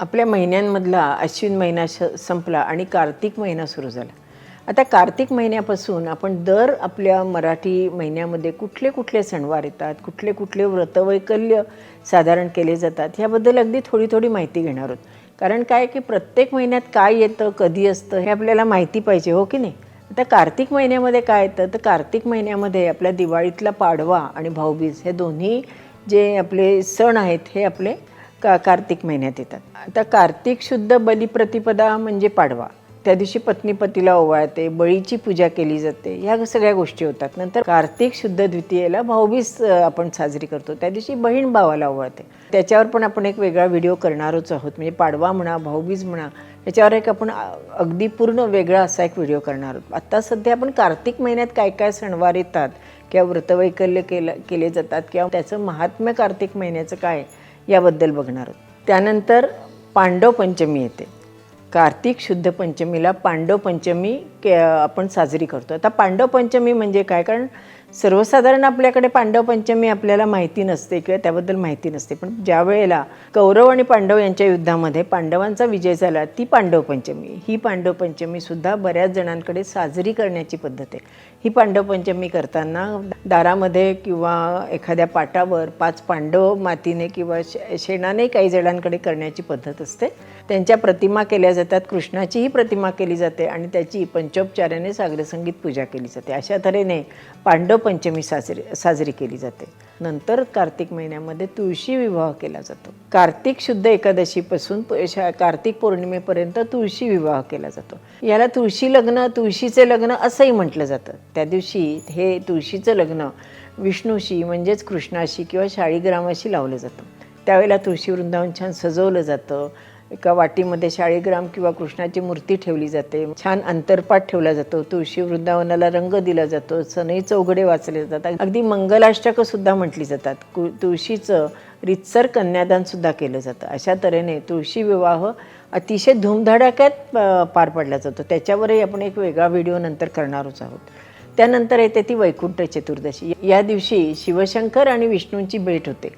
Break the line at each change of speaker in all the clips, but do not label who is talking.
आपल्या महिन्यांमधला अश्विन महिना श संपला आणि कार्तिक महिना सुरू झाला. आता कार्तिक महिन्यापासून आपण दर आपल्या मराठी महिन्यामध्ये कुठले कुठले सणवार येतात कुठले कुठले व्रतवैकल्य साधारण केले जातात ह्याबद्दल अगदी थोडी थोडी माहिती घेणार आहोत. कारण काय की प्रत्येक महिन्यात काय येतं कधी असतं हे आपल्याला माहिती पाहिजे हो की नाही? आता कार्तिक महिन्यामध्ये काय येतं? तर कार्तिक महिन्यामध्ये आपल्या दिवाळीतला पाडवा आणि भाऊबीज हे दोन्ही जे आपले सण आहेत हे आपले का कार्तिक महिन्यात येतात? आता कार्तिक शुद्ध बलिप्रतिपदा म्हणजे पाडवा. त्या दिवशी पत्नी पतीला ओवाळते बळीची पूजा केली जाते ह्या सगळ्या गोष्टी होतात. नंतर कार्तिक शुद्ध द्वितीयेला भाऊबीज आपण साजरी करतो. त्या दिवशी बहीण भावाला ओवाळते. त्याच्यावर पण आपण एक वेगळा व्हिडिओ करणारच आहोत. म्हणजे पाडवा म्हणा भाऊबीज म्हणा याच्यावर एक आपण अगदी पूर्ण वेगळा असा एक व्हिडिओ करणार आहोत. आत्ता सध्या आपण कार्तिक महिन्यात काय काय सणवार येतात किंवा व्रतवैकल्य केलं केले जातात किंवा त्याचं महात्म्य कार्तिक महिन्याचं काय याबद्दल बघणार आहोत. त्यानंतर पांडव पंचमी येते. कार्तिक शुद्ध पंचमीला पांडव पंचमी के आपण साजरी करतो. आता पांडव पंचमी म्हणजे काय? कारण सर्वसाधारण आपल्याकडे पांडव पंचमी आपल्याला माहिती नसते किंवा त्याबद्दल माहिती नसते. पण ज्या वेळेला कौरव आणि पांडव यांच्या युद्धामध्ये पांडवांचा विजय झाला ती पांडव पंचमी ही पांडव पंचमीसुद्धा बऱ्याच जणांकडे साजरी करण्याची पद्धत आहे. ही पांडव पंचमी करताना दारामध्ये किंवा एखाद्या पाटावर पाच पांडव मातीने किंवा शे शेणाने काही जणांकडे करण्याची पद्धत असते. त्यांच्या प्रतिमा केल्या जातात कृष्णाचीही प्रतिमा केली जाते आणि त्याची पंचोपचाराने सागरसंगीत पूजा केली जाते. अशा तऱ्हेने पांडव पंचमी साजरी साजरी केली जाते. नंतर कार्तिक महिन्यामध्ये तुळशी विवाह केला जातो. कार्तिक शुद्ध एकादशीपासून कार्तिक पौर्णिमेपर्यंत तुळशी विवाह केला जातो. याला तुळशी लग्न तुळशीचे लग्न असंही म्हटलं जातं. त्या दिवशी हे तुळशीचं लग्न विष्णूशी म्हणजेच कृष्णाशी किंवा शाळीग्रामाशी लावलं जातं. त्यावेळेला तुळशी वृंदावन छान सजवलं जातं. एका वाटीमध्ये शाळीग्राम किंवा कृष्णाची मूर्ती ठेवली जाते. छान अंतरपाठ ठेवला जातो. तुळशी वृंदावनाला रंग दिला जातो. सनई चौघडे वाचले जातात. अगदी मंगलाष्टकं सुद्धा म्हटली जातात. तुळशीचं रितसर कन्यादान सुद्धा केलं जातं. अशा तऱ्हेने तुळशी विवाह अतिशय धूमधडाक्यात पार पडला जातो. त्याच्यावरही आपण एक वेगळा व्हिडिओ नंतर करणारच आहोत. त्यानंतर येते ती वैकुंठ चतुर्दशी. या दिवशी शिवशंकर आणि विष्णूंची भेट होते.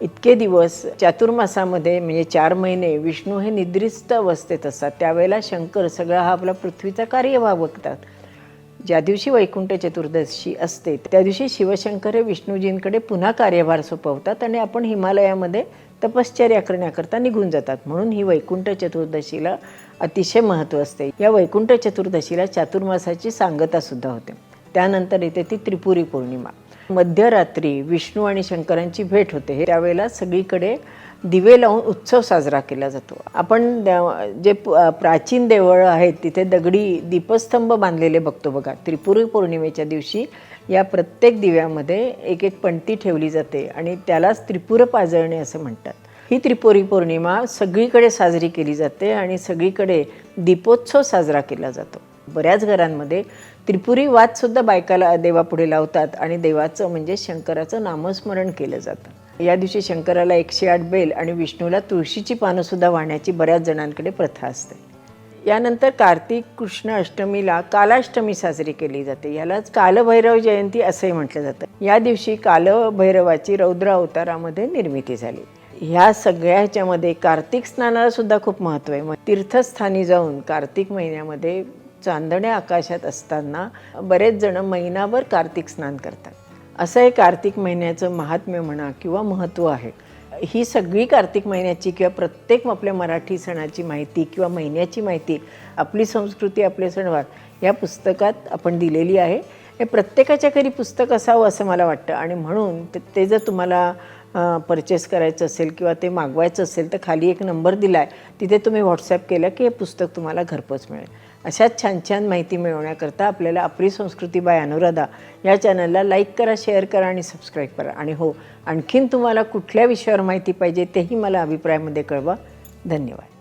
इतके दिवस चातुर्मासामध्ये म्हणजे चार महिने विष्णू हे निद्रिस्त अवस्थेत असतात. त्यावेळेला शंकर सगळा हा आपला पृथ्वीचा कार्यभाग बघतात. ज्या दिवशी वैकुंठ चतुर्दशी असते त्या दिवशी शिवशंकर हे विष्णूजींकडे पुन्हा कार्यभार सोपवतात आणि आपण हिमालयामध्ये तपश्चर्या करण्याकरता निघून जातात. म्हणून ही वैकुंठ चतुर्दशीला अतिशय महत्त्व असते. या वैकुंठ चतुर्दशीला चातुर्मासाची सांगता सुद्धा होते. त्यानंतर येते ती त्रिपुरी पौर्णिमा. मध्यरात्री विष्णू आणि शंकरांची भेट होते. हे त्यावेळेला सगळीकडे दिवे लावून उत्सव साजरा केला जातो. आपण जे प्राचीन देवळं आहेत तिथे दगडी दीपस्तंभ बांधलेले बघतो बघा. त्रिपुरी पौर्णिमेच्या दिवशी या प्रत्येक दिव्यामध्ये एक एक पणती ठेवली जाते आणि त्यालाच त्रिपुर पाजळणे असं म्हणतात. ही त्रिपुरी पौर्णिमा सगळीकडे साजरी केली जाते आणि सगळीकडे दीपोत्सव साजरा केला जातो. बऱ्याच घरांमध्ये त्रिपुरी वादसुद्धा बायकाला देवापुढे लावतात आणि देवाचं म्हणजे शंकराचं नामस्मरण केलं जातं. या दिवशी शंकराला एकशे आठ बेल आणि विष्णूला तुळशीची पानंसुद्धा वाहण्याची बऱ्याच जणांकडे प्रथा असते. यानंतर कार्तिक कृष्ण अष्टमीला कालाष्टमी साजरी केली जाते. यालाच कालभैरव जयंती असंही म्हटलं जातं. या दिवशी कालभैरवाची रौद्र अवतारामध्ये निर्मिती झाली. ह्या सगळ्या ह्याच्यामध्ये कार्तिक स्नानाला सुद्धा खूप महत्त्व आहे. मग तीर्थस्थानी जाऊन कार्तिक महिन्यामध्ये चांदण्या आकाशात असताना बरेच जण महिनाभर कार्तिक स्नान करतात. असं हे कार्तिक महिन्याचं महात्म्य म्हणा किंवा महत्त्व आहे. ही सगळी कार्तिक महिन्याची किंवा प्रत्येक आपल्या मराठी सणाची माहिती किंवा महिन्याची माहिती आपली संस्कृती आपले सणवार या पुस्तकात आपण दिलेली आहे. हे प्रत्येकाच्या घरी पुस्तक असावं असं मला वाटतं. आणि म्हणून ते- ते जर तुम्हाला परचेस करायचं असेल किंवा ते मागवायचं असेल तर खाली एक नंबर दिला आहे तिथे तुम्ही व्हॉट्सॲप केलं की हे पुस्तक तुम्हाला घरपोच मिळेल. अशाच छान छान माहिती मिळवण्याकरता आपल्याला आपली संस्कृती बाय अनुराधा या चॅनलला लाईक करा शेअर करा आणि सबस्क्राईब करा. आणि हो आणखीन तुम्हाला कुठल्या विषयावर माहिती पाहिजे तेही मला अभिप्रायामध्ये कळवा. धन्यवाद.